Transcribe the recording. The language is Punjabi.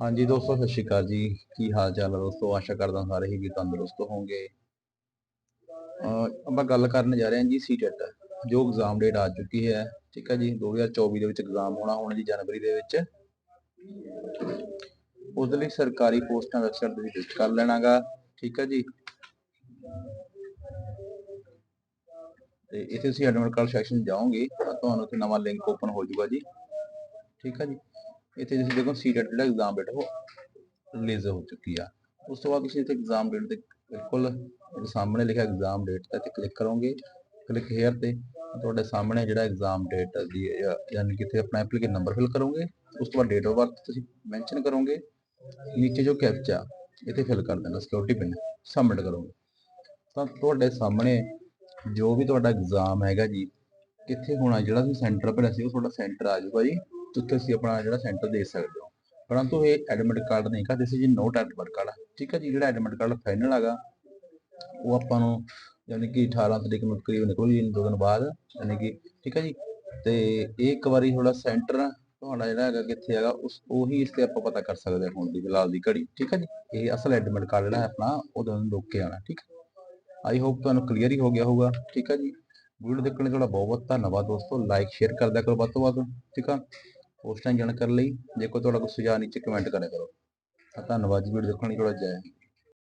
ਹਾਂਜੀ ਦੋਸਤੋ, ਸਤਿ ਸ਼੍ਰੀ ਅਕਾਲ ਜੀ। ਕੀ ਹਾਲ ਚਾਲ ਹੈ ਦੋਸਤੋ? ਆਸ਼ਾ ਕਰਦਾ ਸਾਰੇ ਹੀ ਵੀ ਤੰਦਰੁਸਤ ਹੋਵੋਗੇ। ਆਪਾਂ ਗੱਲ ਕਰਨ ਜਾ ਰਹੇ ਹਾਂ ਜੀ ਸੀਟੈਟ ਜੋ ਐਗਜ਼ਾਮ ਡੇਟ ਆ ਚੁੱਕੀ ਹੈ। ਠੀਕ ਹੈ ਜੀ 2024 ਦੇ ਵਿੱਚ ਐਗਜ਼ਾਮ ਹੋਣਾ ਹੁਣ ਜੀ ਜਨਵਰੀ ਦੇ ਵਿੱਚ। ਉਹਦੇ ਲਈ ਸਰਕਾਰੀ ਪੋਸਟਾਂ ਵੈਬਸਾਈਟ ਤੇ ਵਿਜ਼ਿਟ ਕਰ ਲੈਣਾਗਾ। ਠੀਕ ਹੈ ਜੀ। ਤੇ ਇੱਥੇ ਤੁਸੀਂ ਐਡਮਿਟ ਕਾਰਡ ਸੈਕਸ਼ਨ ਜਾਓਗੇ ਤਾਂ ਤੁਹਾਨੂੰ ਇੱਥੇ ਨਵਾਂ ਲਿੰਕ ਓਪਨ ਹੋ ਜਾਊਗਾ ਜੀ। ਠੀਕ ਹੈ ਜੀ? ਇੱਥੇ ਤੁਸੀਂ ਦੇਖੋ ਸੀਟੈਟ ਜਿਹੜਾ ਐਗਜ਼ਾਮ ਡੇਟ ਉਹ ਰਿਲੀਜ਼ ਹੋ ਚੁੱਕੀ ਆ। ਉਸ ਤੋਂ ਬਾਅਦ ਤੁਸੀਂ ਇੱਥੇ ਐਗਜ਼ਾਮ ਡੇਟ ਦੇ ਬਿਲਕੁਲ ਸਾਹਮਣੇ ਲਿਖਿਆ ਐਗਜ਼ਾਮ ਡੇਟ ਤੇ ਕਲਿੱਕ ਕਰੋਗੇ। ਕਲਿੱਕ ਹੇਅਰ ਤੇ ਤੁਹਾਡੇ ਸਾਹਮਣੇ ਜਿਹੜਾ ਐਗਜ਼ਾਮ ਡੇਟ ਦੀ ਅਹ ਯਾਨੀ ਕਿ ਇੱਥੇ ਆਪਣਾ ਐਪਲੀਕੇਸ਼ਨ ਨੰਬਰ ਫਿਲ ਕਰੋਗੇ। ਉਸ ਤੋਂ ਬਾਅਦ ਡੇਟ ਆਫ ਬਰਥ ਤੁਸੀਂ ਮੈਂਸ਼ਨ ਕਰੋਗੇ। ਨੀਚੇ ਜੋ ਕੈਪਚਾ ਇੱਥੇ ਫਿਲ ਕਰ ਦੇਣਾ ਸਿਕਿਉਰਿਟੀ ਪਿਨ ਸਬਮਿਟ ਕਰੋਗੇ। ਤਾਂ ਤੁਹਾਡੇ ਸਾਹਮਣੇ ਜੋ ਵੀ ਤੁਹਾਡਾ ਐਗਜ਼ਾਮ ਹੈਗਾ ਜੀ ਕਿੱਥੇ ਹੋਣਾ ਜਿਹੜਾ ਤੁਸੀਂ ਸੈਂਟਰ ਭਰਿਆ ਸੀ ਉਹ ਤੁਹਾਡਾ ਸੈਂਟਰ ਆ ਜਾਊਗਾ ਜੀ। ਉੱਥੇ ਤੁਸੀਂ ਆਪਣਾ ਜਿਹੜਾ ਸੈਂਟਰ ਦੇ ਸਕਦੇ ਹੋ। ਪਰੰਤੂ ਇਹ ਐਡਮਿਟ ਕਾਰਡ ਨਹੀਂ ਕਹਦੇ ਸੀ ਜੀ ਨੋਟ ਐਡਮਿਟ ਕਾਰਡ ਠੀਕ ਹੈ ਜੀ ਜਿਹੜਾ ਐਡਮਿਟ ਕਾਰਡ ਫਾਈਨਲ ਹੈਗਾ ਉਹ ਆਪਾਂ ਨੂੰ ਯਾਨੀ ਕਿ 18 ਤਰੀਕ ਨੂੰ ਕਰੀਬ ਨਿਕਲੂ ਜੀ ਦੋ ਦਿਨ ਬਾਅਦ ਯਾਨੀ ਕਿ ਠੀਕ ਹੈ ਜੀ। ਤੇ ਇਹ ਇੱਕ ਵਾਰੀ ਥੋੜਾ ਸੈਂਟਰ ਤੁਹਾਡਾ ਜਿਹੜਾ ਹੈਗਾ ਕਿੱਥੇ ਹੈਗਾ ਉਸ ਉਹੀ ਇਸ ਤੇ ਆਪਾਂ ਪਤਾ ਕਰ ਸਕਦੇ ਹਾਂ ਹੁਣ ਦੀ ਫਿਲਹਾਲ ਦੀ ਘੜੀ। ਠੀਕ ਹੈ ਜੀ ਇਹ ਅਸਲ ਐਡਮਿਟ ਕਾਰਡ ਜਿਹੜਾ ਹੈ ਆਪਣਾ ਉਹ ਦਿਨ ਰੁਕ ਕੇ ਆਣਾ ਠੀਕ ਹੈ। ਆਈ ਹੋਪ ਤੁਹਾਨੂੰ ਕਲੀਅਰ ਹੀ ਹੋ ਗਿਆ ਹੋਊਗਾ ਠੀਕ ਹੈ ਜੀ। ਵੀਡੀਓ ਦੇਖਣ ਲਈ ਤੁਹਾਡਾ ਬਹੁਤ ਬਹੁਤ ਧੰਨਵਾਦ ਦੋਸਤੋ। ਲਾਈਕ ਸ਼ੇਅਰ ਕਰ ਦਿਆ ਕਰੋ ਵੱਧ ਤੋਂ ਵੱਧ ਠੀਕ ਆ। ਪੋਸਟਾਂ ਜਾਣ ਕਰਨ ਲਈ ਜੇ ਕੋਈ ਤੁਹਾਡਾ ਕੋਈ ਸੁਝਾਅ ਨੀਚੇ ਕਮੈਂਟ ਕਰਿਆ ਕਰੋ। ਤਾਂ ਧੰਨਵਾਦ ਜੀ, ਵੀਡੀਓ ਦੇਖਣ ਲਈ ਤੁਹਾਡਾ ਜੈ